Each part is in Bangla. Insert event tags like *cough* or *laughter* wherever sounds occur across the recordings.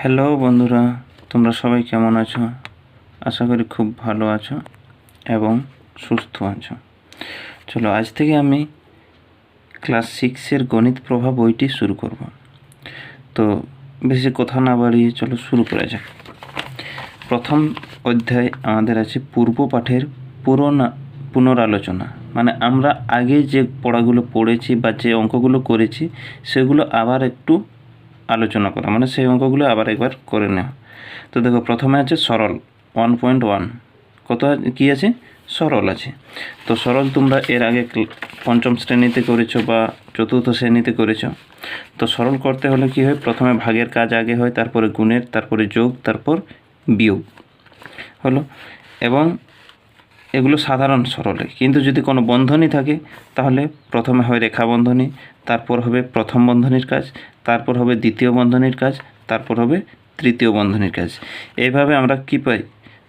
হ্যালো বন্ধুরা। তোমরা সবাই কেমন আছো? আশা করি খুব ভালো আছো এবং সুস্থ আছো। চলো, আজ থেকে আমি ক্লাস সিক্সের গণিত প্রভাব বইটি শুরু করব। তো, বেশি কথা না বাড়িয়ে চলো শুরু করা যাক। প্রথম অধ্যায় আমাদের আছে পূর্ব পাঠের পুরোনা, পুনরালোচনা। মানে আমরা আগে যে পড়াগুলো পড়েছি বা যে অঙ্কগুলো করেছি, সেগুলো আবার একটু আলোচনা করা। মানে সেই অঙ্কগুলো আবার একবার করে নেওয়া। তো দেখো, প্রথমে আছে সরল ওয়ান পয়েন্ট ওয়ান কত কী আছে? সরল আছে। তো সরল তোমরা এর আগে পঞ্চম শ্রেণীতে করেছ বা চতুর্থ শ্রেণীতে করেছ। তো সরল করতে হলে কী হয়? প্রথমে ভাগের কাজ আগে হয়, তারপরে গুণের, তারপরে যোগ, তারপর বিয়োগ। হলো? এবং এগুলো সাধারণ সরলে। কিন্তু যদি কোনো বন্ধনী থাকে, তাহলে প্রথমে হয় রেখা বন্ধনী, তারপর হবে প্রথম বন্ধনীর কাজ তারপর হবে দ্বিতীয় বন্ধনীর কাজ, তারপর হবে তৃতীয় বন্ধনীর কাজ। এইভাবে আমরা কি পাই?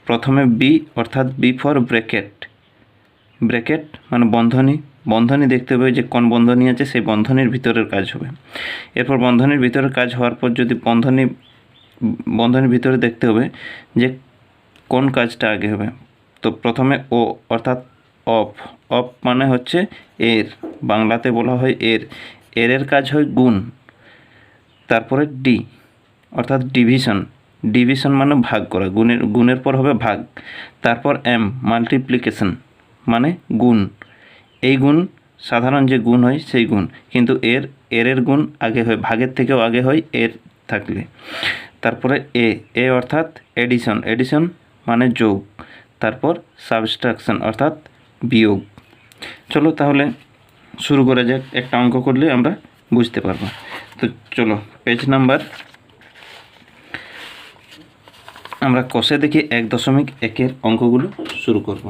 প্রথমে বি অর্থাৎ বি ফর ব্র্যাকেট ব্র্যাকেট মানে বন্ধনী। বন্ধনী দেখতে হবে যে কোন বন্ধনী আছে, সেই বন্ধনীর ভিতরের কাজ হবে। এরপর বন্ধনীর ভিতরের কাজ হওয়ার পর যদি বন্ধনী, বন্ধনীর ভিতরে দেখতে হবে যে কোন কাজটা আগে হবে। তো প্রথমে ও অর্থাৎ অফ অফ মানে হচ্ছে এর। বাংলাতে বলা হয় এর এর কাজ হয় গুণ। তারপরে ডি অর্থাৎ ডিভিশন ডিভিশন মানে ভাগ করা, গুণের গুণের পর হবে ভাগ। তারপর এম মাল্টিপ্লিকেশন মানে গুণ। এই গুণ, সাধারণ যে গুণ হয় সেই গুণ। কিন্তু এর এর গুণ আগে হয়, ভাগের থেকেও আগে হয় এর থাকলে। তারপরে এ এ অর্থাৎ এডিশন এডিশন মানে যোগ। তারপর সাবস্ট্রাকশন অর্থাৎ বিয়োগ। চলো তাহলে শুরু করা যাক। একটা অঙ্ক করলে আমরা বুঝতে পারব। তো চলো পেজ নাম্বার আমরা কষে দেখি এক দশমিক একের অঙ্কগুলো শুরু করব।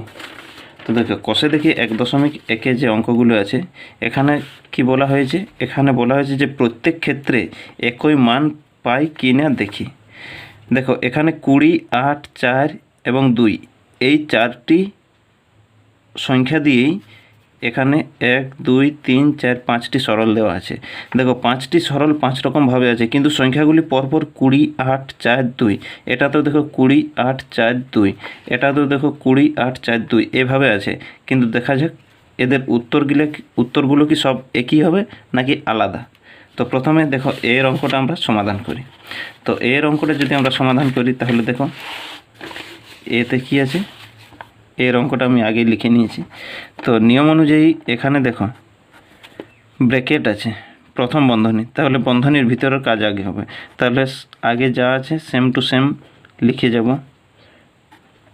তো দেখো কষে দেখি এক দশমিক একে যে অঙ্কগুলো আছে, এখানে কি বলা হয়েছে? এখানে বলা হয়েছে যে প্রত্যেক ক্ষেত্রে একই মান পাই কি না দেখি। দেখো, এখানে কুড়ি, আট, চার এবং দুই, এই চারটি সংখ্যা দিয়েই এখানে এক, দুই, তিন, চার, পাঁচটি সরল দেওয়া আছে। দেখো, পাঁচটি সরল পাঁচ রকমভাবে আছে, কিন্তু সংখ্যাগুলি পরপর কুড়ি, আট, চার, দুই। এটা তো দেখো কুড়ি, আট, চার, দুই। এটা তো দেখো কুড়ি, আট, চার, দুই। এভাবে আছে। কিন্তু দেখা যাক এদের উত্তরগুলো উত্তরগুলো কি সব একই হবে নাকি আলাদা? তো প্রথমে দেখো এর অঙ্কটা আমরা সমাধান করি। তো এর অঙ্কটা যদি আমরা সমাধান করি, তাহলে দেখো এতে কি আছে? এর অঙ্কটা আমি আগেই লিখে নিয়েছি। তো নিয়ম অনুযায়ী এখানে দেখো, ব্র্যাকেট আছে, প্রথম বন্ধনী। তাহলে বন্ধনীর ভিতরের কাজ আগে হবে। তাহলে আগে যা আছে সেম টু সেম লিখে যাব।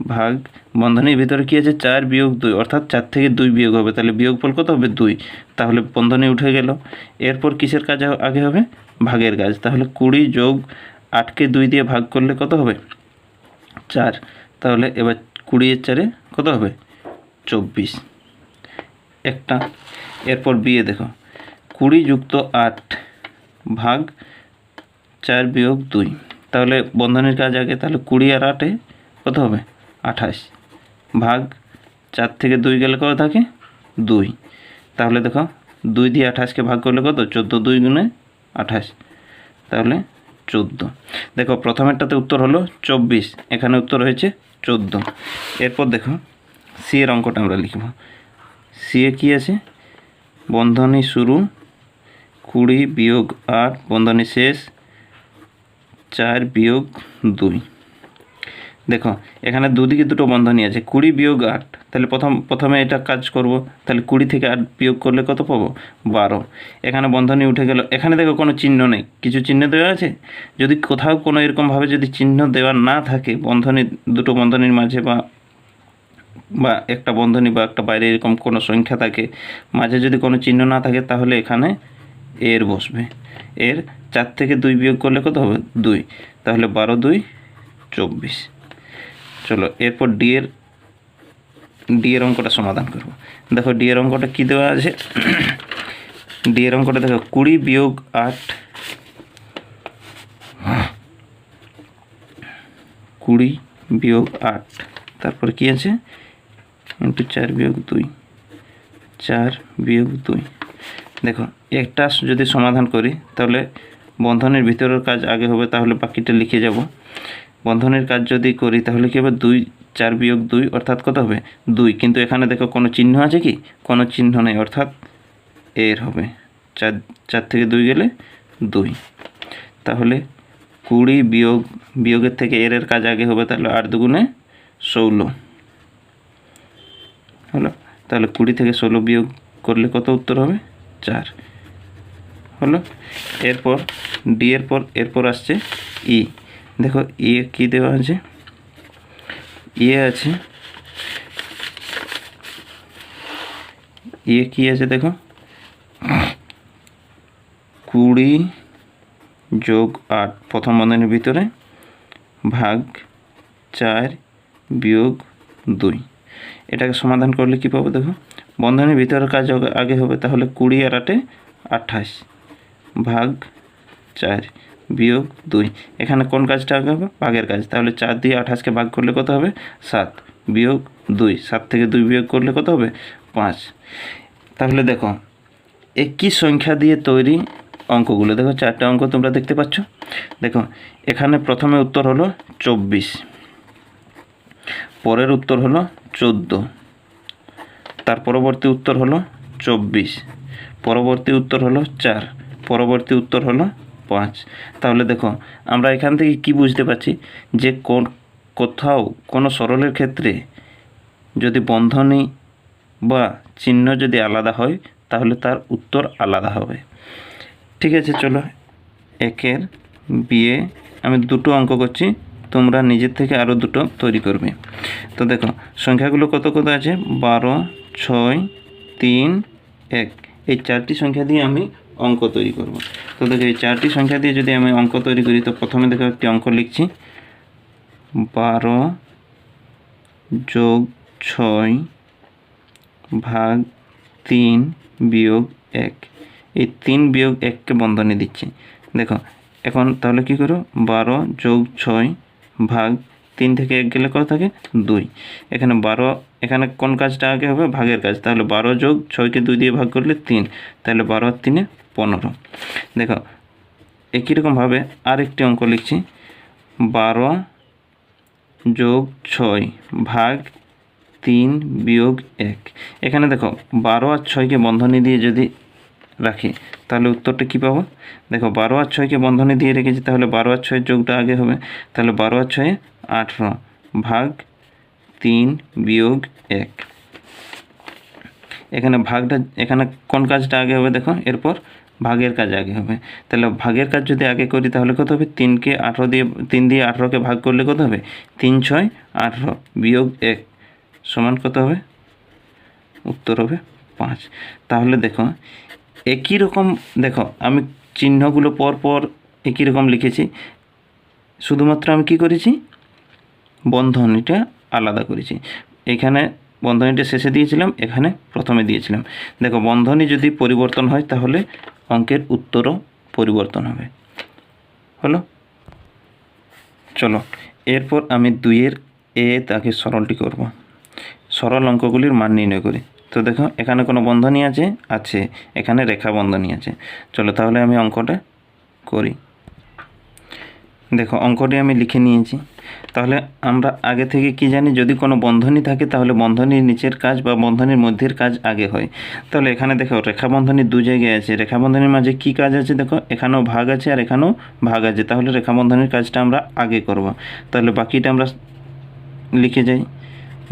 ভাগ, বন্ধনীর ভিতরে কি আছে? চার বিয়োগ দুই, অর্থাৎ চার থেকে দুই বিয়োগ হবে। তাহলে বিয়োগ বিয়োগফল কত হবে? দুই। তাহলে বন্ধনী উঠে গেল। এরপর কিসের কাজ আগে হবে? ভাগের কাজ। তাহলে কুড়ি যোগ আটকে দুই দিয়ে ভাগ করলে কত হবে? চার। তাহলে এবার কুড়ি এর চারে কত হবে? চব্বিশ। একটা। এরপর বিয়ে দেখো। কুড়ি যুক্ত আট ভাগ চার বিয়োগ দুই। তাহলে বন্ধনের কাজ আগে। তাহলে কুড়ি আর আটে কত হবে? আঠাশ। ভাগ চার থেকে দুই গেলে কত থাকে? দুই। তাহলে দেখো, দুই দিয়ে আঠাশকে ভাগ করলে কত? চোদ্দ দুই গুণে আঠাশ। তাহলে চোদ্দ। দেখো, প্রথমেরটাতে উত্তর হলো চব্বিশ। এখানে উত্তর হয়েছে চোদ্দ। এরপর দেখো সি এর অঙ্কটা আমরা লিখব। সি এ কী আছে? বন্ধনী শুরু, কুড়ি বিয়োগ আট, বন্ধনী শেষ, চার বিয়োগ দুই। দেখো, এখানে দুদিকে দুটো বন্ধনী আছে, কুড়ি বিয়োগ আট, তাহলে প্রথম, প্রথমে এটা কাজ করব, তাহলে কুড়ি থেকে আট বিয়োগ করলে কত পাবো? বারো। এখানে বন্ধনী উঠে গেল, এখানে দেখো কোনো চিহ্ন নেই, কিছু চিহ্ন দেওয়া আছে? যদি কোথাও কোনো এরকমভাবে যদি চিহ্ন দেওয়া না থাকে, বন্ধনী, দুটো বন্ধনীর মাঝে বা বা একটা বন্ধনী বা একটা বাইরে এরকম কোনো সংখ্যা থাকে, মাঝে যদি কোনো চিহ্ন না থাকে, তাহলে এখানে এর বসবে। এর চার থেকে দুই বিয়োগ করলে কত হবে? দুই। তাহলে বারো, দুই, চব্বিশ। চলো, এরপর ডি এর ডি এর অঙ্কটা সমাধান করব। দেখো ডি এর অঙ্কটা কী দেওয়া আছে? ডি এর অঙ্কটা দেখো, কুড়ি বিয়োগ আট, কুড়ি বিয়োগ আট, তারপর কি আছে? ইন্টু চার বিয়োগ দুই, চার বিয়োগ দুই। দেখো, একটা যদি সমাধান করি, তাহলে বন্ধনের ভিতরের কাজ আগে হবে, তাহলে বাকিটা লিখে যাব। বন্ধনের কাজ যদি করি, তাহলে কি হবে? দুই, চার বিয়োগ দুই, অর্থাৎ কত হবে? দুই। কিন্তু এখানে দেখো কোনো চিহ্ন আছে কি? কোনো চিহ্ন নেই, অর্থাৎ এর হবে। চার চার থেকে দুই গেলে দুই। তাহলে কুড়ি বিয়োগ, বিয়োগের থেকে এর এর কাজ আগে হবে, তাহলে আট দুগুণে ষোলো। হলো? তাহলে কুড়ি থেকে ষোলো বিয়োগ করলে কত উত্তর হবে? চার। হলো? এরপর, ডি এর পর, এরপর আসছে ই। দেখো ই এ কী দেওয়া আছে? ইয়ে আছে। ইয়ে কী আছে দেখো? কুড়ি যোগ আট, প্রথম বন্ধনীর ভিতরে ভাগ চার বিয়োগ দুই। এটাকে সমাধান করলে কী পাবো দেখো? বন্ধনীর ভিতরের কাজ আগে হবে, তাহলে কুড়ি আর আটে আঠাশ। ভাগ চার। বিয়োগ দুই। এখানে কোন কাজটা আগে হবে? ভাগের কাজ। তাহলে চার দিয়ে আঠাশকে ভাগ করলে কত হবে? সাত। বিয়োগ দুই। সাত থেকে দুই বিয়োগ করলে কত হবে? পাঁচ। তাহলে দেখো, একই সংখ্যা দিয়ে তৈরি অঙ্কগুলো। দেখো, চারটে অঙ্ক তোমরা দেখতে পাচ্ছ। দেখো, এখানে প্রথমে উত্তর হলো চব্বিশ। পরের উত্তর হলো চোদ্দ। তার পরবর্তী উত্তর হলো চব্বিশ। পরবর্তী উত্তর হলো চার। পরবর্তী উত্তর হলো পাঁচ। তাহলে দেখো, আমরা এখান থেকে কি বুঝতে পারছি? যে কোন, কোথাও কোনো সরলের ক্ষেত্রে যদি বন্ধনী বা চিহ্ন যদি আলাদা হয়, তাহলে তার উত্তর আলাদা হবে। ঠিক আছে, চলো। একের বিয়ে, আমি দুটো অঙ্ক করছি, তোমরা নিজের থেকে আরও দুটো তৈরি করবে। তো দেখো, সংখ্যাগুলো কত কত আছে? বারো, ছয়, তিন, এক। এই চারটি সংখ্যা দিয়ে আমি অঙ্ক তৈরি করব। তো দেখো, এই চারটি সংখ্যা দিয়ে যদি আমি অঙ্ক তৈরি করি, তো প্রথমে দেখো একটি অঙ্ক লিখছি। বারো যোগ ছয় ভাগ তিন বিয়োগ এক। এই তিন বিয়োগ এককে বন্ধনী দিচ্ছি। দেখো, এখন তাহলে কি করো? বারো যোগ ছয় ভাগ তিন থেকে এক গেলে কত থাকে? দুই। এখানে বারো, এখানে কোন কাজটা আগে হবে? ভাগের কাজ। তাহলে বারো যোগ ছয়কে দুই দিয়ে ভাগ করলে তিন। তাহলে বারো আর তিনে পনেরো। দেখো, একই রকমভাবে আরেকটি অঙ্ক লিখছি। বারো যোগ ছয় ভাগ তিন বিয়োগ এক। এখানে দেখো, বারো আর ছয়কে বন্ধনী দিয়ে যদি রাখি, তাহলে উত্তরটা কী পাবো? দেখো, বারো আর ছয়কে বন্ধনী দিয়ে রেখেছি, তাহলে বারো আর ছয়ের যোগটা আগে হবে। তাহলে বারো আর ছয়ে আঠেরো ভাগ তিন বিয়োগ এক। এখানে ভাগটা, এখানে কোন কাজটা আগে হবে দেখো? এরপর ভাগের কাজ আগে হবে। তাহলে ভাগের কাজ যদি আগে করি, তাহলে কত হবে? তিনকে আঠেরো দিয়ে, তিন দিয়ে আঠেরোকে ভাগ করলে কত হবে? তিন, ছয়, আঠেরো বিয়োগ এক সমান কত হবে? উত্তর হবে পাঁচ। তাহলে দেখো, একই রকম, দেখো, আমি চিহ্নগুলো পর পর একই রকম লিখেছি। শুধুমাত্র আমি কি করেছি? বন্ধনীটা আলাদা করেছি। এখানে বন্ধনীটা শেষে দিয়েছিলাম, এখানে প্রথমে দিয়েছিলাম। দেখো, বন্ধনী যদি পরিবর্তন হয়, তাহলে অঙ্কের উত্তরও পরিবর্তন হবে। হলো? চলো, এরপর আমি দুইয়ের এ তাকে সরলটি করব। সরল অঙ্কগুলির মান নির্ণয় করি। তো দেখো, এখানে কোনো বন্ধনী আছে? আছে। এখানে রেখা বন্ধনী আছে। চলো, তাহলে আমি অঙ্কটা করি। দেখো, অঙ্কটি আমি লিখে নিয়েছি। তাহলে আমরা আগে থেকে কি জানি, যদি কোনো বন্ধনী থাকে তাহলে বন্ধনীর নিচের কাজ বা বন্ধনীর মধ্যের কাজ আগে হয়। তাহলে এখানে দেখো রেখা বন্ধনীর দু জায়গায় আছে। রেখা বন্ধনীর মাঝে কি কাজ আছে দেখো? এখানেও ভাগ আছে আর এখানেও ভাগ আছে। তাহলে রেখা বন্ধনীর কাজটা আমরা আগে করব। তাহলে বাকিটা আমরা লিখে যাই।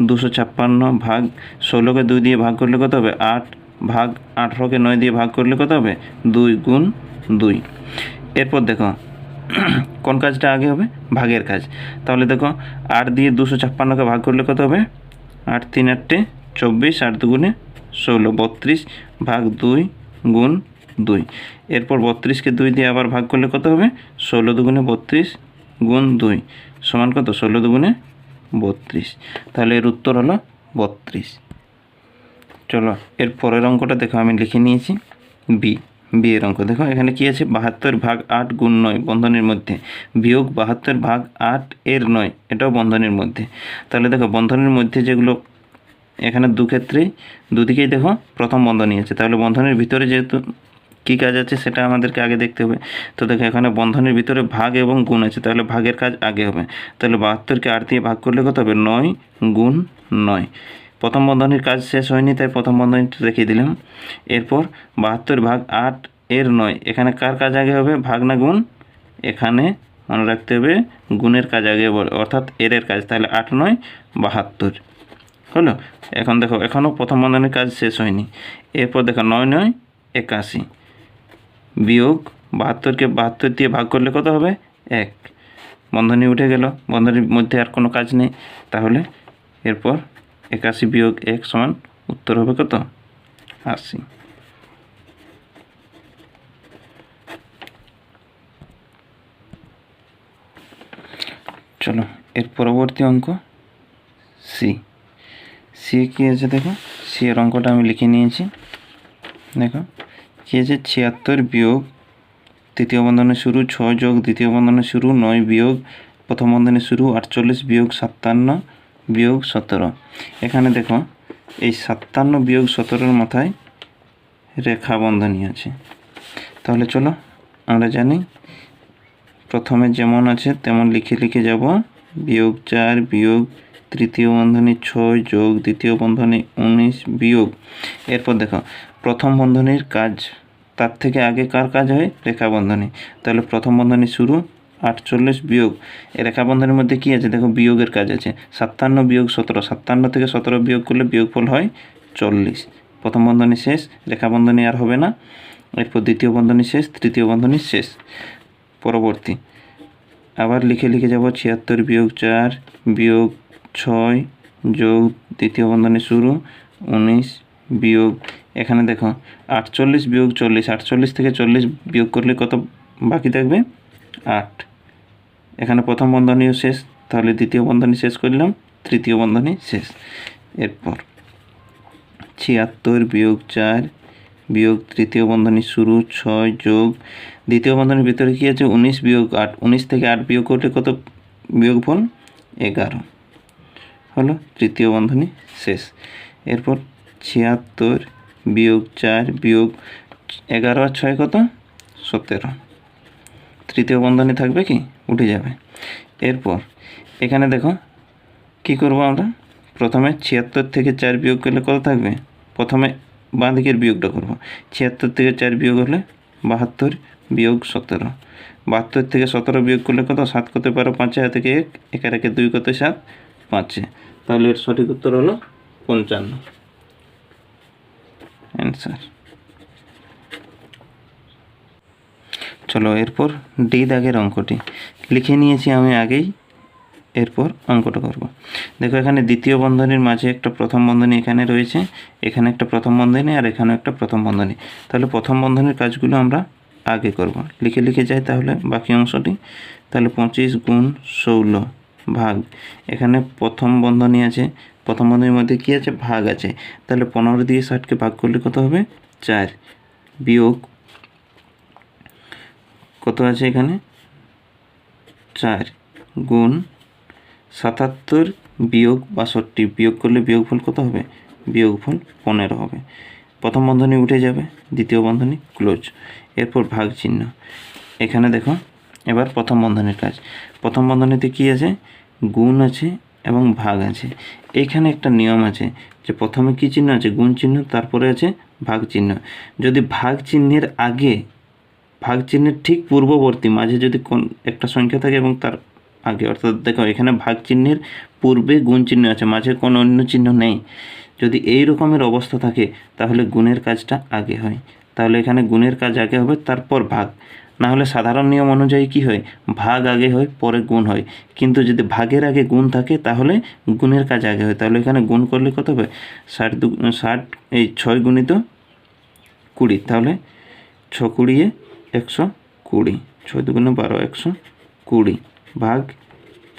দুশো ছাপ্পান্ন ভাগ ষোলোকে দুই দিয়ে ভাগ করলে কত হবে? আট ভাগ আঠেরোকে নয় দিয়ে ভাগ করলে কত হবে? দুই গুণ দুই। এরপর দেখো *clears throat* কোন কাজটা আগে হবে? ভাগের কাজ। তাহলে দেখো, আট দিয়ে দুশো ছাপ্পান্নকে ভাগ করলে কত হবে? আট তিন আটটে চব্বিশ, আট দুগুণে ষোলো, বত্রিশ ভাগ দুই গুণ দুই। এরপর বত্রিশকে দুই দিয়ে আবার ভাগ করলে কত হবে? ষোলো দুগুণে বত্রিশ গুণ দুই। সমান কত? ষোলো দুগুণে বত্রিশ। তাহলে এর উত্তর হলো বত্রিশ। চলো, এর পরের অঙ্কটা দেখো, আমি লিখে নিয়েছি। বি। বি এর অঙ্ক। দেখো, এখানে কি আছে? বাহাত্তর ভাগ আট গুণ নয়, বন্ধনের মধ্যে। বিয়োগ বাহাত্তর ভাগ আট এর নয়, এটাও বন্ধনের মধ্যে। তাহলে দেখো, বন্ধনের মধ্যে যেগুলো, এখানে দু ক্ষেত্রেই দুদিকেই দেখো, প্রথম বন্ধনী আছে। তাহলে বন্ধনের ভিতরে যেহেতু কী কাজ আছে, সেটা আমাদেরকে আগে দেখতে হবে। তো দেখো, এখানে বন্ধনের ভিতরে ভাগ এবং গুণ আছে। তাহলে ভাগের কাজ আগে হবে। তাহলে বাহাত্তরকে আট দিয়ে ভাগ করলে কত হবে? নয় গুণ নয়। প্রথম বন্ধনীর কাজ শেষ হয়নি, তাই প্রথম বন্ধনীটা রেখে দিলাম। এরপর বাহাত্তর ভাগ আট এর নয়, এখানে কার কাজ আগে হবে? ভাগ না গুণ, এখানে মনে রাখতে হবে গুণের কাজ আগে বলে অর্থাৎ এর কাজ, তাহলে আট নয়, বাহাত্তর। হলো? এখন দেখো এখনও প্রথম বন্ধনের কাজ শেষ হয়নি। এরপর দেখো, নয় নয়, একাশি। বিয়োগ বাহাত্তরকে বাহাত্তর দিয়ে ভাগ করলে কত হবে? এক। বন্ধনী উঠে গেল, বন্ধনীর মধ্যে আর কোনো কাজ নেই। তাহলে এরপর একাশি বিয়োগ এক সমান উত্তর হবে কত? আশি। চলো, এর পরবর্তী অঙ্ক সি সি কী আছে দেখো? সি এর অঙ্কটা আমি লিখে নিয়েছি। দেখো, কী আছে? ছিয়াত্তর বিয়োগ তৃতীয় বন্ধনে শুরু ছয় যোগ দ্বিতীয় বন্ধনে শুরু নয় বিয়োগ প্রথম বন্ধনে শুরু আটচল্লিশ বিয়োগ সাতান্ন বিয়োগ সতেরো। এখানে দেখো, এই সাতান্ন বিয়োগ সতেরোর মাথায় রেখা বন্ধনী আছে। তাহলে চলো, আমরা জানি প্রথমে যেমন আছে, তেমন লিখে লিখে যাব। বিয়োগ চার, বিয়োগ তৃতীয় বন্ধনী ছয়, যোগ দ্বিতীয় বন্ধনী উনিশ, বিয়োগ। এরপর দেখো, প্রথম বন্ধনীর কাজ, তার থেকে আগে কার কাজ হয়? রেখা বন্ধনী তাহলে প্রথম বন্ধনী শুরু আটচল্লিশ বিয়োগ। রেখা বন্ধনীর মধ্যে কী আছে? দেখো বিয়োগের কাজ আছে। সাতান্ন বিয়োগ সতেরো। সাতান্ন থেকে সতেরো বিয়োগ করলে বিয়োগফল হয় চল্লিশ। প্রথম বন্ধনী শেষ রেখা বন্ধনী আর হবে না। এরপর দ্বিতীয় বন্ধনী শেষ, তৃতীয় বন্ধনী শেষ। পরবর্তী। আবার লিখে লিখে যাব, ছিয়াত্তর বিয়োগ চার বিয়োগ ছয় যোগ দ্বিতীয় বন্ধনী শুরু, উনিশ বিয়োগ। এখানে দেখো, আটচল্লিশ বিয়োগ চল্লিশ। আটচল্লিশ থেকে চল্লিশ বিয়োগ করলে কত বাকি থাকবে? আট। এখানে প্রথম বন্ধনীও শেষ, তাহলে দ্বিতীয় বন্ধনী শেষ করলাম, তৃতীয় বন্ধনী শেষ। এরপর ছিয়াত্তর বিয়োগ চার বিয়োগ তৃতীয় বন্ধনী শুরু, ছয় যোগ, দ্বিতীয় বন্ধনীর ভিতরে কী আছে? উনিশ বিয়োগ আট, উনিশ থেকে আট বিয়োগ করলে কত বিয়োগফল? এগারো। হলো তৃতীয় বন্ধনী শেষ। এরপর ছিয়াত্তর বিয়োগ চার বিয়োগ এগারো আর ছয় কত? সতেরো। তৃতীয় বন্ধনী থাকবে কি? উঠে যাবে। এরপর, এখানে দেখো, কি করব আমরা? প্রথমে ছিয়াত্তর থেকে চার বিয়োগ করলে কত থাকবে? প্রথমে বাঁ দিকের বিয়োগটা করব। ছিয়াত্তর থেকে চার বিয়োগ হলে বাহাত্তর বিয়োগ সতেরো। বাহাত্তর থেকে সতেরো বিয়োগ করলে কত? সাত করতে পারো পাঁচে থেকে এক একের একে দুই কত সাত? পাঁচে। তাহলে এর সঠিক উত্তর হলো পঞ্চান্ন। অ্যান্সার চলো, এরপর ডি দাগের অঙ্কটি। লিখে নিয়েছি আমি আগেই, এরপর অঙ্কটা করব। দেখো, এখানে দ্বিতীয় বন্ধনীর মাঝে একটা প্রথম বন্ধনী এখানে রয়েছে, এখানে একটা প্রথম বন্ধনী আর এখানে একটা প্রথম বন্ধনী। তাহলে প্রথম বন্ধনীর কাজগুলো আমরা আগে করব। লিখে লিখে যাই তাহলে বাকি অংশটি। তাহলে পঁচিশ গুণ ষোলো ভাগ। এখানে প্রথম বন্ধনী আছে। প্রথম বন্ধনীর মধ্যে কী আছে? ভাগ আছে। তাহলে পনেরো দিয়ে ষাটকে ভাগ করলে কত হবে? চার। বিয়োগ কত আছে এখানে? চার গুণ সাতাত্তর বিয়োগ বাষট্টি। বিয়োগ করলে বিয়োগফল কত হবে? বিয়োগফল পনেরো হবে। প্রথম বন্ধনী উঠে যাবে, দ্বিতীয় বন্ধনী ক্লোজ এরপর ভাগ চিহ্ন। এখানে দেখো, এবার প্রথম বন্ধনীর কাজ। প্রথম বন্ধনীতে কী আছে? গুণ আছে এবং ভাগ আছে। এইখানে একটা নিয়ম আছে যে প্রথমে কী চিহ্ন আছে? গুণ চিহ্ন, তারপরে আছে ভাগ চিহ্ন। যদি ভাগ চিহ্নের আগে ভাগ চিহ্নের ঠিক পূর্ববর্তী, মাঝে যদি কোন একটা সংখ্যা থাকে এবং তার আগে, অর্থাৎ দেখো এখানে ভাগ চিহ্নের পূর্বে গুণ চিহ্ন আছে, মাঝে কোনো অন্য চিহ্ন নেই। যদি এই রকমের অবস্থা থাকে, তাহলে গুণের কাজটা আগে হয়। তাহলে এখানে গুণের কাজ আগে হবে, তারপর ভাগ। না হলে সাধারণ নিয়ম অনুযায়ী কি হয়? ভাগ আগে হয়, পরে গুণ হয়। কিন্তু যদি ভাগের আগে গুণ থাকে, তাহলে গুণের কাজ আগে হয়। তাহলে এখানে গুণ করলে কত হবে? ষাট দু, ষাট, এই ছয় গুণিত কুড়ি। তাহলে ছ কুড়িয়ে একশো কুড়ি। ছয় দুগুণে বারো, একশো কুড়ি। ভাগ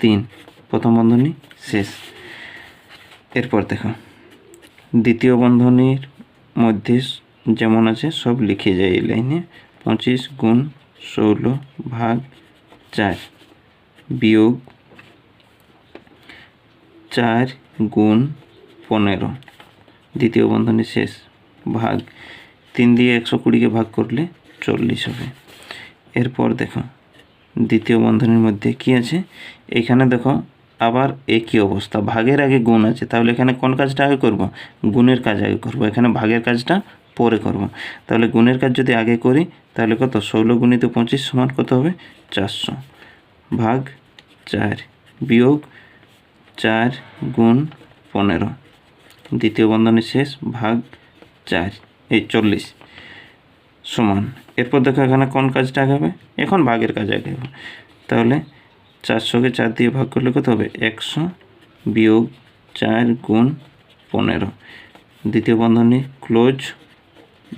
তিন। প্রথম বন্ধনী শেষ। এরপর দেখো। দ্বিতীয় বন্ধনীর মধ্যে যেমন আছে, সব লিখে যায় এই লাইনে। পঁচিশ গুণ ষোলো ভাগ চার। বিয়োগ চার গুণ পনেরো। দ্বিতীয় বন্ধনী শেষ। ভাগ তিন দিয়ে একশো কুড়িকে ভাগ করলে চল্লিশ হবে। এরপর দেখো, দ্বিতীয় বন্ধনীর মধ্যে কি আছে? এখানে দেখো, আবার একই অবস্থা, ভাগের আগে গুণ আছে, তাহলে এখানে কোন কাজটা আগে করব? গুণের কাজ আগে করব, এখানে ভাগের কাজটা পরে করব। তাহলে গুণের কাজ যদি আগে করি, তাহলে কত? ষোলো গুণিত পঁচিশ সমান কত হবে? চারশো। ভাগ চার বিয়োগ চার গুণ পনেরো। দ্বিতীয় বন্ধনী শেষ, ভাগ চার, এই চল্লিশ। সমান। এরপর দেখো এখানে কোন কাজটা আগে হবে এখন ভাগের কাজ আগে হবে তাহলে চারশোকে চার দিয়ে ভাগ করলে কত হবে? একশো বিয়োগ চার গুণ পনেরো। দ্বিতীয় বন্ধনী, ক্লোজ,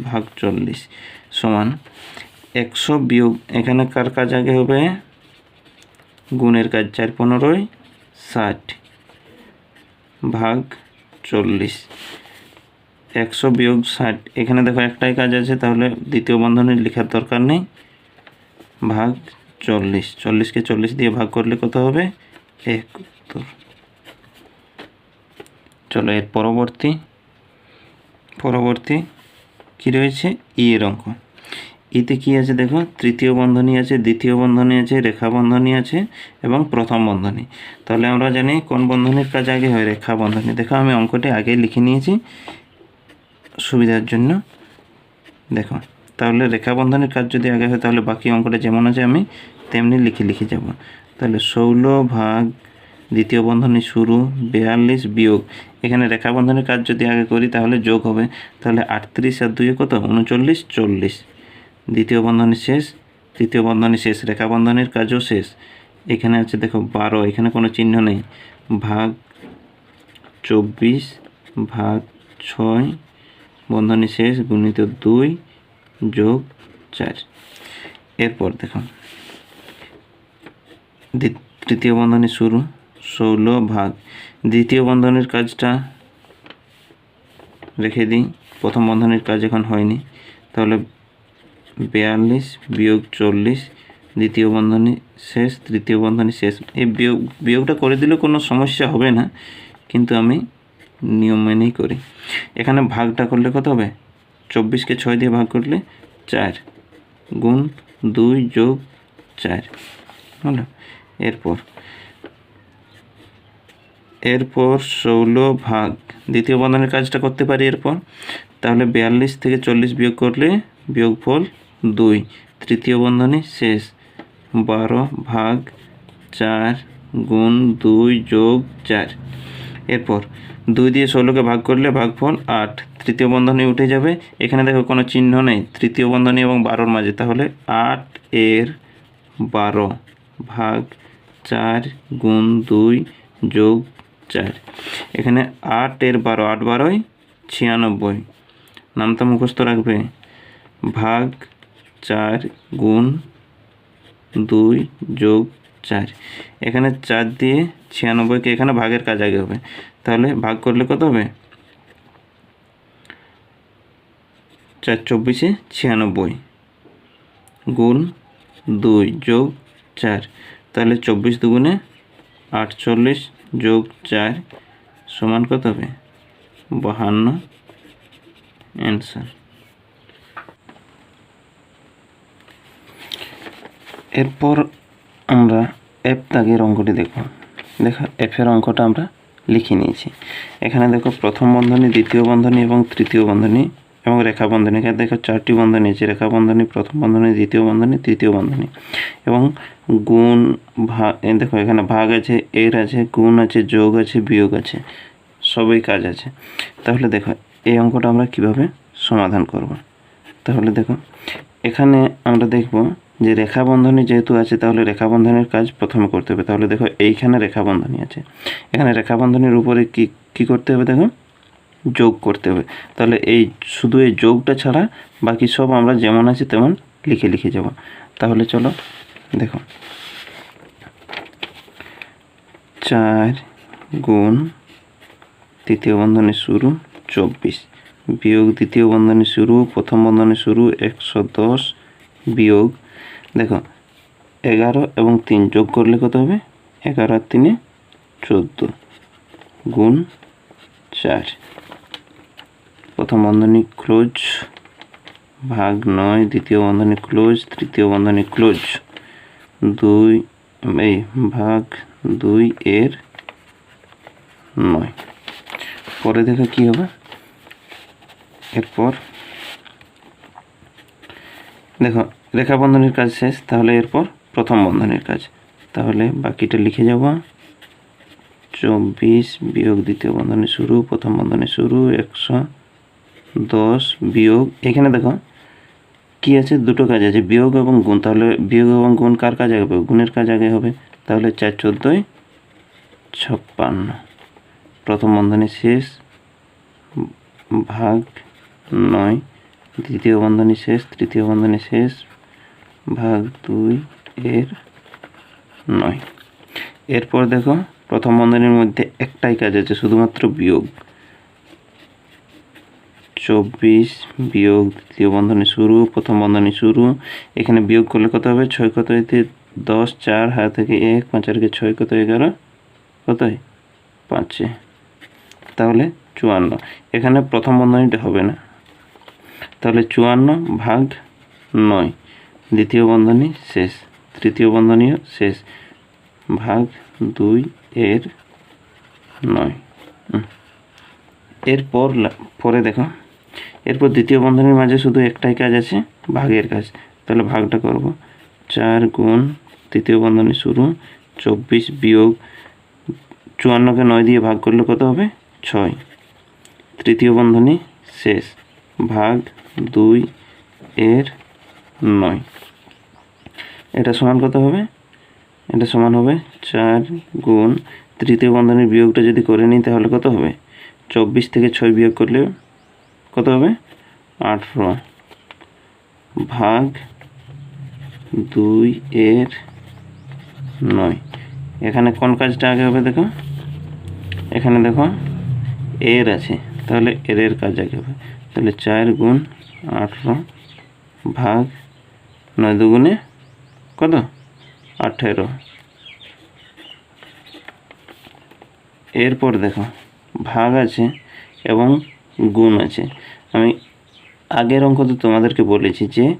ভাগ চল্লিশ সমান একশো বিয়োগ, এখানে কার কাজ আগে হবে? গুণের কাজ চার পনেরোই ষাট ভাগ চল্লিশ। একশো বিয়োগ ষাট। এখানে দেখো একটাই কাজ আছে, তাহলে দ্বিতীয় বন্ধনী লেখার দরকার নেই। ভাগ চল্লিশ। চল্লিশকে চল্লিশ দিয়ে ভাগ করলে কত হবে? এক উত্তর চলো এর পরবর্তী। পরবর্তী কি রয়েছে? ই এর অঙ্ক। ইতে কি আছে দেখো? তৃতীয় বন্ধনী আছে, দ্বিতীয় বন্ধনী আছে, রেখা বন্ধনী আছে এবং প্রথম বন্ধনী। তাহলে আমরা জানি কোন বন্ধনীর কাজ আগে হয়, রেখা বন্ধনী। দেখো আমি অঙ্কটি আগে লিখে নিয়েছি। সুবিধার জন্য। দেখো তাহলে রেখা বন্ধনের কাজ যদি আগে হয়, তাহলে বাকি অঙ্কটা যেমন আছে আমি তেমনি লিখে লিখে যাব। তাহলে ষোলো ভাগ দ্বিতীয় বন্ধনী শুরু, বিয়াল্লিশ বিয়োগ। এখানে রেখা বন্ধনের কাজ যদি আগে করি, তাহলে যোগ হবে। তাহলে আটত্রিশ আর দুই কত? উনচল্লিশ, চল্লিশ। দ্বিতীয় বন্ধনী শেষ, তৃতীয় বন্ধনী শেষ রেখা বন্ধনের কাজও শেষ। এখানে আছে, দেখো, বারো, এখানে কোনো চিহ্ন নেই। ভাগ চব্বিশ, ভাগ ছয় বন্ধনী শেষ, গুণিত দুই যোগ চার। এরপর দেখো, দ্বি- তৃতীয় বন্ধনী শুরু, ষোলো ভাগ। দ্বিতীয় বন্ধনীর কাজটা রেখে দিই। প্রথম বন্ধনীর কাজ এখন হয়নি। তাহলে বিয়াল্লিশ বিয়োগ চল্লিশ, দ্বিতীয় বন্ধনী শেষ, তৃতীয় বন্ধনী শেষ। এই বিয়োগ, বিয়োগটা করে দিলে কোনো সমস্যা হবে না। কিন্তু আমি নিয়ম মেনেই করি। এখানে ভাগটা করলে কত হবে? চব্বিশকে ছয় দিয়ে ভাগ করলে চার। গুণ দুই যোগ চার। হলো? এরপর। এরপর ষোলো ভাগ। দ্বিতীয় বন্ধনের কাজটা করতে পারি এরপর। তাহলে বিয়াল্লিশ থেকে চল্লিশ বিয়োগ করলে বিয়োগফল দুই। তৃতীয় বন্ধনী শেষ। বারো ভাগ চার গুণ দুই যোগ চার। এরপর দুই দিয়ে ষোলোকে ভাগ করলে ভাগফল আট। তৃতীয় বন্ধনী উঠে যাবে। এখানে দেখো কোনো চিহ্ন নেই। তৃতীয় বন্ধনী এবং বারোর মাঝে। তাহলে আট এর বারো ভাগ চার গুণ দুই যোগ চার। এখানে আট এর বারো, আট বারোই ছিয়ানব্বই। নামটা মুখস্থ রাখবে। ভাগ চার গুণ দুই যোগ চার। এখানে চার দিয়ে ছিয়ানব্বইকে এখানে ভাগের কাজ আগে হবে। তাহলে ভাগ করলে কত হবে? চার চব্বিশে ছিয়ানব্বই। গুণ দুই যোগ চার। তাহলে চব্বিশ দুগুণে আটচল্লিশ যোগ চার সমান কত হবে? বাহান্ন। অ্যান্সার এরপর আমরা এফ দাগের অঙ্কটি দেখব। দেখো এফের অঙ্কটা আমরা লিখে নিয়েছি। এখানে দেখো প্রথম বন্ধনী, দ্বিতীয় বন্ধনী এবং তৃতীয় বন্ধনী এবং রেখা বন্ধনী। এখানে দেখো চারটি বন্ধনী আছে, রেখা বন্ধনী, প্রথম বন্ধনী, দ্বিতীয় বন্ধনী, তৃতীয় বন্ধনী এবং গুণ ভাগ দেখো এখানে ভাগ আছে, এর আছে, গুণ আছে, যোগ আছে, বিয়োগ আছে, সবই কাজ আছে। তাহলে দেখো এই অঙ্কটা আমরা কীভাবে সমাধান করব? তাহলে দেখো এখানে আমরা দেখব যে রেখা বন্ধনী যেহেতু আছে, তাহলে রেখা বন্ধনের কাজ প্রথমে করতে হবে। তাহলে দেখো, এইখানে রেখা বন্ধনী আছে। এখানে রেখা বন্ধনীর উপরে কি কি করতে হবে দেখো? যোগ করতে হবে। তাহলে এই, শুধু এই যোগটা ছাড়া বাকি সব আমরা যেমন আছে তেমন লিখে লিখে যাব। তাহলে চলো, দেখো। চার গুণ তৃতীয় বন্ধনী শুরু চব্বিশ। বিয়োগ দ্বিতীয় বন্ধনী শুরু, প্রথম বন্ধনী শুরু একশো দশ, বিয়োগ দেখো, এগারো এবং তিন যোগ করলে কত হবে? এগারো আর তিনে চোদ্দ। গুণ চার। প্রথম বন্ধনী ক্লোজ, ভাগ নয়, দ্বিতীয় বন্ধনী ক্লোজ, তৃতীয় বন্ধনী ক্লোজ। দুই, এই ভাগ দুই এর নয়। পরে দেখো কি হবে? এরপর দেখো রেখা বন্ধনীর কাজ শেষ, তাহলে এরপর প্রথম বন্ধনীর কাজ। তাহলে বাকিটা লিখে যাব। চব্বিশ বিয়োগ দ্বিতীয় বন্ধনী শুরু, প্রথম বন্ধনী শুরু, একশো দশ বিয়োগ। এখানে দেখো, কি আছে? দুটো কাজ আছে, বিয়োগ এবং গুণ। তাহলে বিয়োগ এবং গুণ কার কাজ আগে হবে? গুণের কাজ আগে হবে। তাহলে চার চোদ্দোই ছাপ্পান্ন। প্রথম বন্ধনী শেষ, ভাগ নয়। দ্বিতীয় বন্ধনী শেষ, তৃতীয় বন্ধনী শেষ ভাগ দুই এর নয়। এরপর দেখো, প্রথম বন্ধনীর মধ্যে একটাই কাজ আছে, শুধুমাত্র বিয়োগ। চব্বিশ বিয়োগ দ্বিতীয় বন্ধনী শুরু, প্রথম বন্ধনী শুরু। এখানে বিয়োগ করলে কত হবে? ছয় কত হইতে দশ, চার হাত থেকে এক, পাঁচ আর কে ছয় কত এগারো কত পাঁচে। তাহলে চুয়ান্ন। এখানে প্রথম বন্ধনীটা হবে না। তাহলে চুয়ান্ন ভাগ নয়। দ্বিতীয় বন্ধনী শেষ। তৃতীয় বন্ধনীও শেষ। ভাগ দুই এর নয়। এরপর পরে দেখো। এরপর দ্বিতীয় বন্ধনীর মাঝে শুধু একটাই কাজ আছে, ভাগের কাজ। তাহলে ভাগটা করব। চার গুণ তৃতীয় বন্ধনী শুরু, চব্বিশ বিয়োগ চুয়ান্নকে নয় দিয়ে ভাগ করলে কত হবে? ছয়। তৃতীয় বন্ধনী শেষ। ভাগ দুই এর নয়। এটা সমান কত হবে? এটা সমান হবে চার গুণ তৃতীয় বন্ধনের বিয়োগটা যদি করে নিই তাহলে কত হবে? চব্বিশ থেকে ছয় বিয়োগ করলে কত হবে? আঠেরো। ভাগ দুই এর নয়। এখানে কোন কাজটা আগে হবে দেখো? এখানে দেখো, এর আছে। তাহলে এর এর কাজ আগে হবে। তাহলে চার গুণ আঠেরো ভাগ নয় দুগুণে কত? আঠেরো। এরপর দেখো, ভাগ আছে এবং গুণ আছে। আমি আগের অঙ্ক তো তোমাদেরকে বলেছি যে,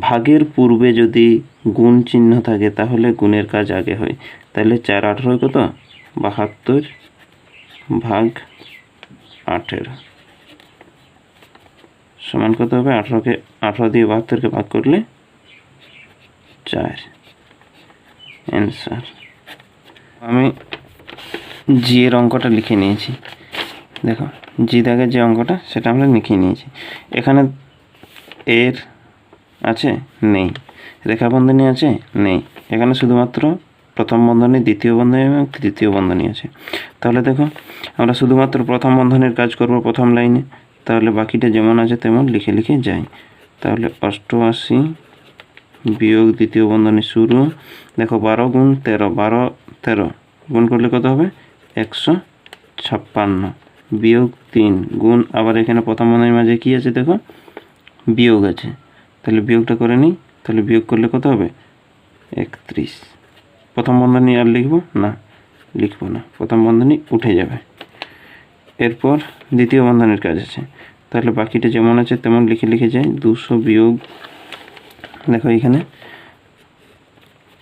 ভাগের পূর্বে যদি গুণ চিহ্ন থাকে তাহলে গুণের কাজ আগে হয়। তাহলে চার আঠেরো কত? বাহাত্তর ভাগ আঠেরো। সমান কত হবে? আঠেরোকে, আঠেরো দিয়ে বাহাত্তরকে ভাগ করলে চার। অ্যান্সার আমি জি এর অঙ্কটা লিখে নিয়েছি। দেখো জি দাগের যে অঙ্কটা, সেটা আমরা লিখে নিয়েছি। এখানে এর আছে নেই। রেখা বন্ধনী আছে নেই। এখানে শুধুমাত্র প্রথম বন্ধনী, দ্বিতীয় বন্ধনী এবং তৃতীয় বন্ধনী আছে। তাহলে দেখো, আমরা শুধুমাত্র প্রথম বন্ধনীর কাজ করব প্রথম লাইনে। তাহলে বাকিটা যেমন আছে তেমন লিখে লিখে যাই। তাহলে অষ্টআশি বিয়োগ দ্বিতীয় বন্ধনী শুরু। দেখো বারো গুণ তেরো, বারো, তেরো। গুণ করলে কত হবে? একশো ছাপ্পান্ন। বিয়োগ তিন। গুণ আবার এখানে প্রথম বন্ধনীর মাঝে কী আছে দেখো? বিয়োগ আছে। তাহলে বিয়োগটা করে নিই। তাহলে বিয়োগ করলে কত হবে? একত্রিশ। প্রথম বন্ধনী আর লিখব? না লিখব না। প্রথম বন্ধনী উঠে যাবে। এরপর দ্বিতীয় বন্ধনীর কাজ আছে। তাহলে বাকিটা যেমন আছে, তেমন লিখে লিখে যাই। দুশো বিয়োগ দেখো এখানে।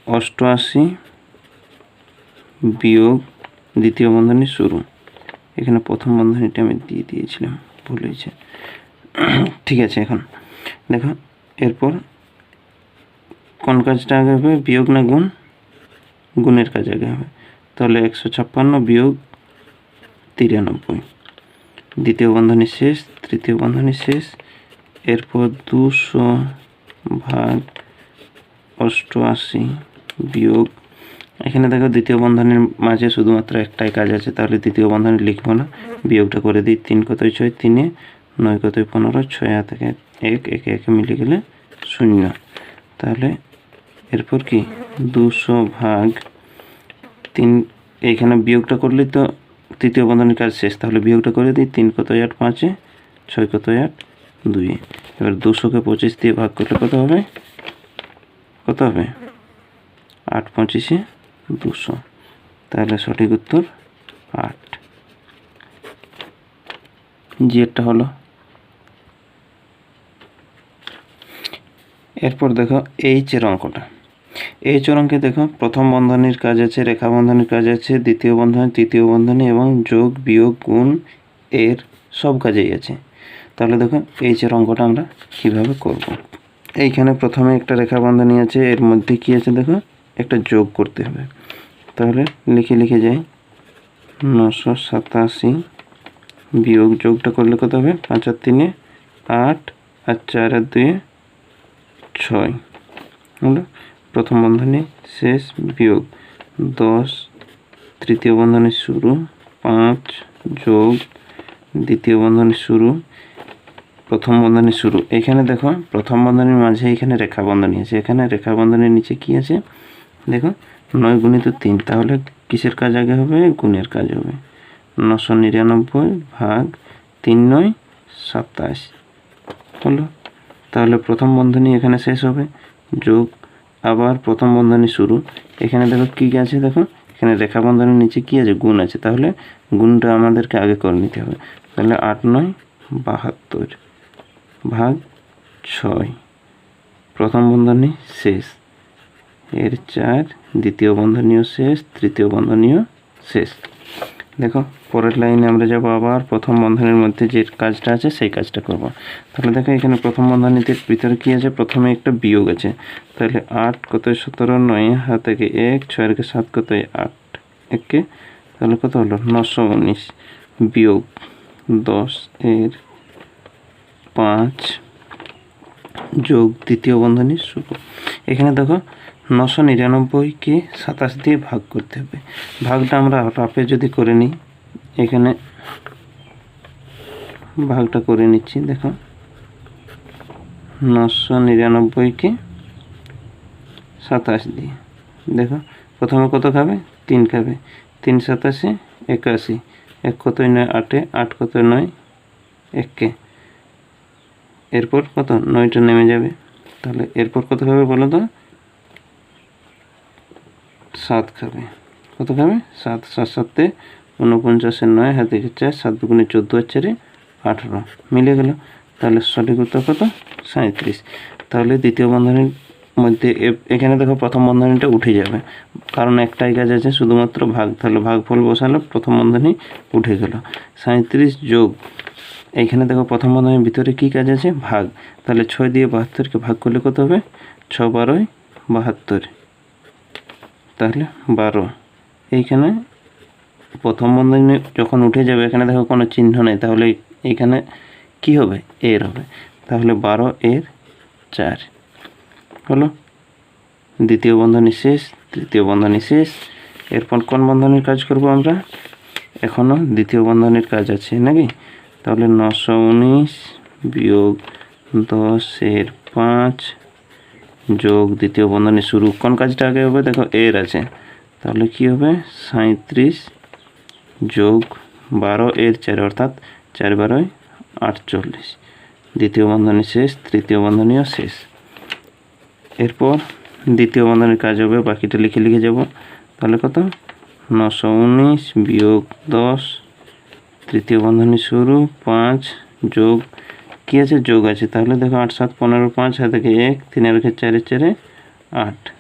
অষ্টআশি বিয়োগ দ্বিতীয় বন্ধনী শুরু। এখানে প্রথম বন্ধনীটা আমি দিয়ে দিয়েছিলাম, ভুল হয়েছে। ঠিক আছে এখন। দেখো, এরপর কোন কাজটা আগে হবে? বিয়োগ না গুণ? গুণের কাজ আগে হবে। তাহলে একশো ছাপ্পান্ন বিয়োগ তিরানব্বই। দ্বিতীয় বন্ধনী শেষ, তৃতীয় বন্ধনী শেষ, এরপর দুশো ভাগ অষ্টআশি বিয়োগ। এখানে দেখো দ্বিতীয় বন্ধনীর মাঝে শুধুমাত্র একটাই কাজ আছে, তাহলে দ্বিতীয় বন্ধনী লিখব না। বিয়োগটা করে দিই তিন কতই ছয়? তিনে নয় কতই পনেরো? ছয় হাত থেকে এক, একে একে মিলে গেলে শূন্য। তাহলে এরপর কি? দুশো ভাগ তিন এইখানে বিয়োগটা করলেই তো তৃতীয় বন্ধনীর কাজ শেষ। তাহলে বিয়োগটা করে দিই তিন কত আট? পাঁচে। ছয় কত আট? দুই। এবার দুশোকে পঁচিশ দিয়ে ভাগ করলে কত হবে? কত হবে? আট পঁচিশে দুশো। তাহলে সঠিক উত্তর আট। জি একটা হলো? এরপর দেখো এইচের অঙ্কটা। এইচ অঙ্কে দেখো প্রথম বন্ধনীর কাজ আছে, রেখা বন্ধনীর কাজ আছে, দ্বিতীয় বন্ধনী, তৃতীয় বন্ধনী এবং যোগ বিয়োগ গুণ এর সব কাজেই আছে। তাহলে দেখো এইচ এর অঙ্কটা আমরা কীভাবে করব। এইখানে প্রথমে একটা রেখা বন্ধনী আছে, এর মধ্যে কি আছে দেখো একটা যোগ করতে হবে। তাহলে লিখে লিখে যাই, নশো সাতাশি বিয়োগ যোগটা করলে কত হবে? পাঁচ আর তিনে আট আর চার আর দুয়ে ছয়। হলো প্রথম বন্ধনী শেষ বিয়োগ, দশ তৃতীয় বন্ধনী শুরু, পাঁচ যোগ, দ্বিতীয় বন্ধনী শুরু প্রথম বন্ধনী শুরু। এখানে দেখো, প্রথম বন্ধনীর মাঝে এখানে রেখা বন্ধনী আছে। এখানে রেখা বন্ধনীর নিচে কি আছে? দেখো, নয় গুণিত তিন। তাহলে কিসের কাজ আগে হবে? গুণের কাজ হবে। নশো নিরানব্বই ভাগ তিন নয়, সাতাশ। হলো? তাহলে প্রথম বন্ধনী এখানে শেষ হবে। যোগ, আবার প্রথম বন্ধনী শুরু। এখানে দেখো কী আছে? দেখো, এখানে রেখা বন্ধনের নিচে কী আছে? গুণ আছে। তাহলে গুণটা আমাদেরকে আগে করে নিতে হবে। তাহলে আট নয়, বাহাত্তর। ভাগ ছয়। প্রথম বন্ধনী শেষ। এর চার, দ্বিতীয় বন্ধনীয় শেষ, তৃতীয় বন্ধনীয় শেষ। দেখো, পরের লাইনে আমরা যাব আবার প্রথম বন্ধনীর মধ্যে যে কাজটা আছে সেই কাজটা করব। তাহলে দেখো, এখানে প্রথম বন্ধনীতে ভিতরে কী আছে? প্রথমে একটা বিয়োগ আছে। তাহলে আট কত সতেরো? নয়। হাত থেকে এক ছয়ের কে সাত কত আট? একে, তাহলে কত হলো? নশো উনিশ। বিয়োগ দশ এর পাঁচ যোগ দ্বিতীয় বন্ধনী শুরু এখানে দেখো নশো নিরানব্বইকে সাতাশ দিয়ে ভাগ করতে হবে। ভাগটা আমরা রাপে যদি করে নিই, এখানে ভাগটা করে নিচ্ছি, দেখো। নশো নিরানব্বইকে সাতাশ দিয়ে। দেখো, প্রথমে কত খাবে? তিন খাবে। তিন সাতাশে একাশি। এক কতই নয়? আটে। আট কত নয়? এককে এরপর কত? নয়টা নেমে যাবে। তাহলে এরপর কত খাবে বলো তো? সাত খাবে। কত খাবে? সাত সাত, সাতে উনপঞ্চাশের নয়, হাতে চার সাত দুগুণে চোদ্দ আর চারে আঠারো। মিলে গেল। তাহলে সঠিক উত্তর কত? সাঁত্রিশ তাহলে দ্বিতীয় বন্ধনীর মধ্যে এখানে দেখো প্রথম বন্ধনীটা উঠে যাবে। কারণ একটাই কাজ আছে, শুধুমাত্র ভাগ, তাহলে ভাগফল বসালে, প্রথম বন্ধনী উঠে গেল। সাঁত্রিশ যোগ এইখানে দেখো প্রথম বন্ধনীর ভিতরে কী কাজ আছে? ভাগ। তাহলে ছয় দিয়ে বাহাত্তরকে ভাগ করলে কত হবে? ছ বারোয় বাহাত্তর। তাহলে বারো। এইখানে প্রথম বন্ধনী যখন উঠে যাবে, এখানে দেখো কোনো চিহ্ন নেই। তাহলে এইখানে কি হবে? এর হবে। তাহলে বারো এর চার। হলো? দ্বিতীয় বন্ধনী শেষ, তৃতীয় বন্ধনী শেষ। এরপর কোন বন্ধনীর কাজ করব আমরা? এখনও দ্বিতীয় বন্ধনীর কাজ আছে, নাকি? তাহলে নশো উনিশ বিয়োগ দশের পাঁচ যোগ দ্বিতীয় বন্ধনী শুরু। কোন কাজটা আগে হবে? দেখো, এর আছে। তাহলে কি হবে? সাঁত্রিশ যোগ বারো এর চার, অর্থাৎ চার বারোয় আটচল্লিশ। দ্বিতীয় বন্ধনী শেষ, তৃতীয় বন্ধনীও শেষ। এরপর দ্বিতীয় বন্ধনীর কাজ হবে, বাকিটা লিখে লিখে যাব। তাহলে কত? নশো উনিশ বিয়োগ দশ তৃতীয় বন্ধনী শুরু, পাঁচ, যোগ। কী আছে? যোগ আছে। তাহলে দেখো আট, সাত, পনেরো, পাঁচ হাত এক তিনের রেখে চারে চারে আট।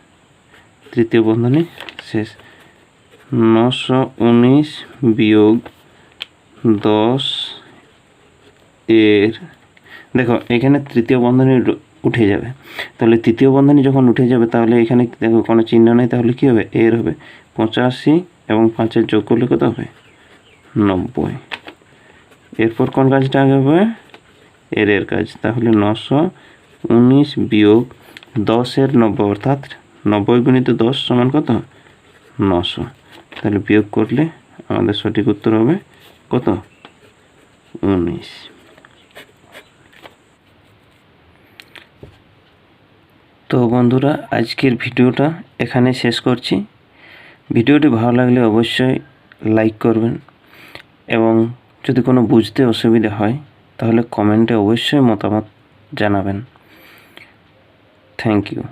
তৃতীয় বন্ধনী শেষ। নশো উনিশ বিয়োগ দশ এর দেখো, এখানে তৃতীয় বন্ধনী উঠে যাবে। তাহলে তৃতীয় বন্ধনী যখন উঠে যাবে, তাহলে এখানে দেখো কোনো চিহ্ন নেই, তাহলে কী হবে? এর হবে। পঁচাশি এবং পাঁচের যোগ করলে কত হবে? নব্বই। এরপর কোন কাজটা আগে হবে এর এর কাজ। তাহলে নশো উনিশ বিয়োগ দশের নব্বই, অর্থাৎ নব্বই গুণিত দশ সমান কত? নশো। তাহলে বিয়োগ করলে আমাদের সঠিক উত্তর হবে কত? উনিশ। তো বন্ধুরা, আজকের ভিডিওটা এখানে শেষ করছি। ভিডিওটি ভালো লাগলে অবশ্যই লাইক করবেন এবং যদি কোনো বুঝতে অসুবিধা হয় তাহলে কমেন্টে অবশ্যই মতামত জানাবেন। Thank you.